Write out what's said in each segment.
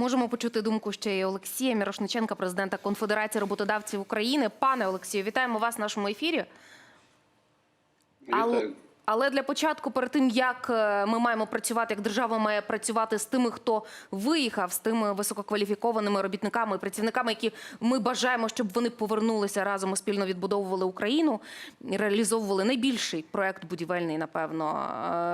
Можемо почути думку ще й Олексія Мірошниченка, президента Конфедерації роботодавців України. Пане Олексію, вітаємо вас в нашому ефірі. Вітаю. Але для початку, перед тим як е, ми маємо працювати, як держава має працювати з тими, хто виїхав, з тими висококваліфікованими робітниками і працівниками, які ми бажаємо, щоб вони повернулися разом і спільно відбудовували Україну, реалізовували найбільший проект будівельний, напевно,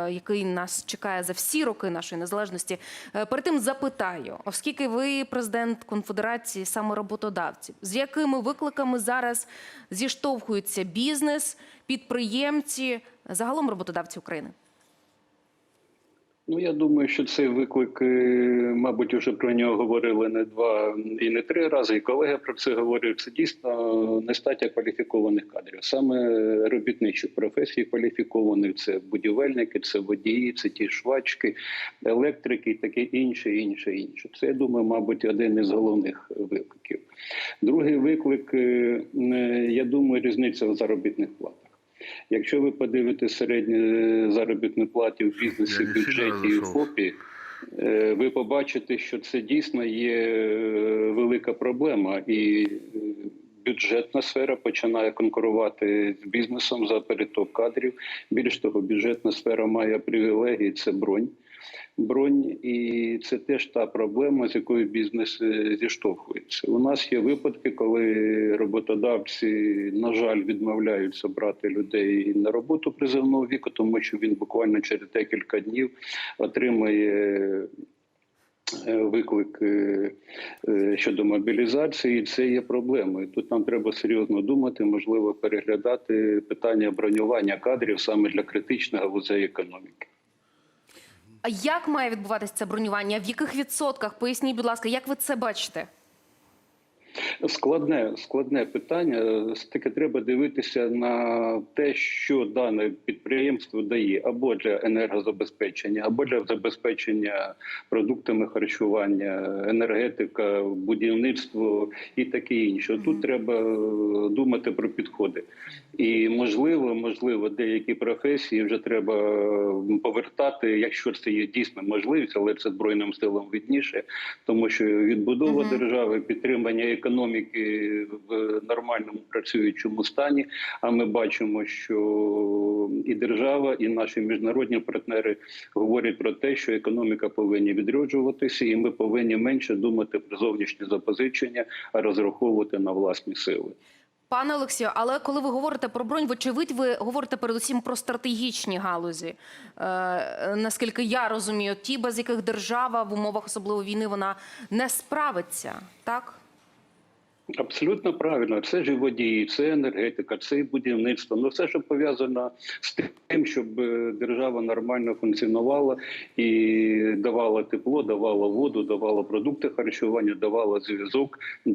е, який нас чекає за всі роки нашої незалежності. Е, Перед тим запитаю, оскільки ви президент конфедерації саме роботодавців, з якими викликами зараз зіштовхується бізнес, підприємці, загалом роботодавці України? Ну я думаю, що цей виклик, е, мабуть, вже про нього говорили не два і не три рази. І колеги про це говорять. Це дійсно нестаття кваліфікованих кадрів. Саме робітничі професії кваліфіковані. Це будівельники, це водії, це ті швачки, електрики, і таке інше, інше, інше. Це я думаю, мабуть, один із головних викликів. Другий виклик, е, е, я думаю, різниця в заробітних платах. Якщо ви подивите середні заробітні плати в бізнесі, в бюджеті і. ФОПі, е, ви побачите, що це дійсно є е, велика проблема, і е, бюджетна сфера починає конкурувати з бізнесом за переток кадрів. Більш того, бюджетна сфера має привілегії це бронь. Бронь, і це теж та проблема, з якою бізнес е, зіштовхується. У нас є випадки, коли роботодавці, на жаль, відмовляються брати людей на роботу призовного віку, тому що він буквально через декілька днів отримає. е, Виклик е, щодо мобілізації, це є проблемою. Тут нам треба серйозно думати, можливо, переглядати питання бронювання кадрів саме для критичних галузей економіки. А як має відбуватися це бронювання? В яких відсотках? Поясніть, будь ласка, як ви це бачите? Складне, складне питання. Таке треба дивитися на те, що дане підприємство дає або для енергозабезпечення, або для забезпечення продуктами харчування, енергетика, будівництво і таке інше. Тут треба думати про підходи. І можливо, можливо, деякі професії вже треба повертати, якщо це є дійсно можливість, але це збройним силам видніше, тому що відбудова держави, підтримання економіки в нормальному працюючому стані. А ми бачимо, що і держава, і наші міжнародні партнери говорять про те, що економіка повинна відроджуватися, і ми повинні менше думати про зовнішнє запозичення, а розраховувати на власні сили. Пане Олексію, але коли ви говорите про бронь, вочевидь, ви говорите передусім про стратегічні галузі. Е, наскільки я розумію, ті, без яких держава в умовах особливо війни вона не справиться, так? Абсолютно правильно. Це ж і водії, це енергетика, це будівництво. Ну все, що пов'язано з тим, щоб е, держава нормально функціонувала і давала тепло, давала воду, давала продукти харчування, давала зв'язок, е,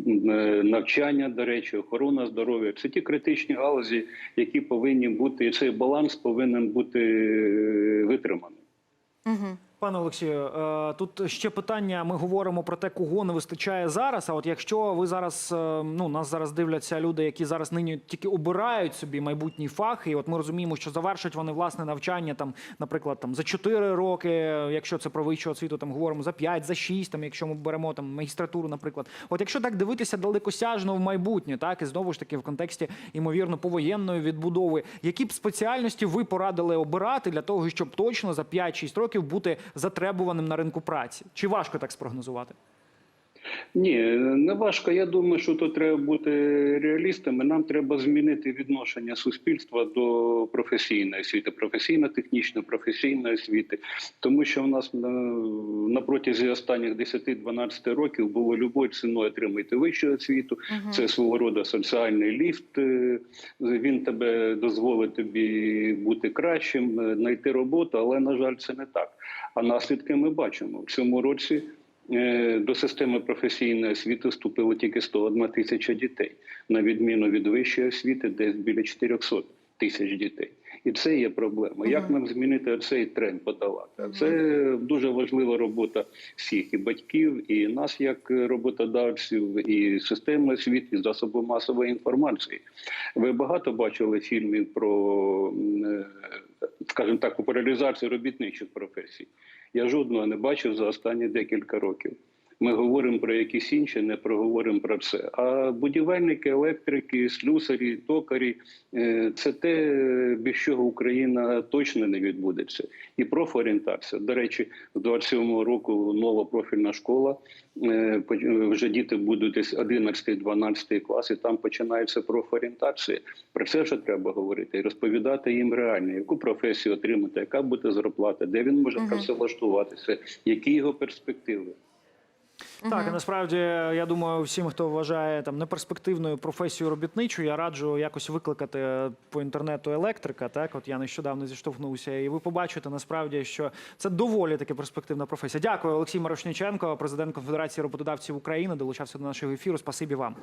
навчання, до речі, охорона здоров'я. Це ті критичні галузі, які повинні бути, і цей баланс повинен бути е, витриманий. Угу. Пане Олексію, е, тут ще питання. Ми говоримо про те, кого не вистачає зараз. А от якщо ви зараз е, ну нас зараз дивляться люди, які зараз нині тільки обирають собі майбутній фах, і от ми розуміємо, що завершать вони власне навчання там, наприклад, там за 4 роки, якщо це про вищу освіту, там говоримо за 5, за 6, там, якщо ми беремо там магістратуру, наприклад. От якщо так дивитися далекосяжно в майбутнє, так і знову ж таки в контексті ймовірно повоєнної відбудови, які б спеціальності ви порадили обирати для того, щоб точно за 5-6 років бути затребуваним на ринку праці? Чи важко так спрогнозувати? Ні, не важко. Я думаю, що тут треба бути реалістами. Нам треба змінити відношення суспільства до професійної освіти, професійно-технічної, професійної освіти. Тому що в нас на, на протязі останніх 10-12 років було любою ціною отримати вищу освіту. Це свого роду соціальний ліфт. Е, Він тебе дозволить тобі бути кращим, е, знайти роботу, але на жаль, це не так. А наслідки ми бачимо в цьому році. Е, До системи професійної освіти вступило тільки 101 тисяча дітей, на відміну від вищої освіти, десь біля 400 тисяч дітей. І це є проблема. Як нам змінити цей тренд подолати? Це дуже важлива робота всіх і батьків, і нас, як роботодавців, і системи освіти, і засоби масової інформації. Ви багато бачили фільмів про, е, скажімо так, популяризацію робітничих професій. Я жодного не бачив за останні декілька років. Ми говоримо про якісь інші, не проговоримо про це. А будівельники, електрики, слюсарі, токарі е, це те, без чого Україна точно не відбудеться. І профорієнтація. До речі, з 27-го року нова профільна школа. Е, Вже діти будуть десь 11-12 клас, і там починається профорієнтація. Про це вже треба говорити і розповідати їм реально, яку професію отримати, яка буде зарплата, де він може працевлаштуватися, які його перспективи. Так, і насправді я думаю, всім, хто вважає там неперспективною професію робітничу, я раджу якось викликати по інтернету електрика. Так, от я нещодавно зіштовхнувся, і ви побачите насправді, що це доволі таки перспективна професія. Дякую, Олексій Марошніченко, президент Конфедерації роботодавців України, долучався до нашого ефіру. Спасибі вам.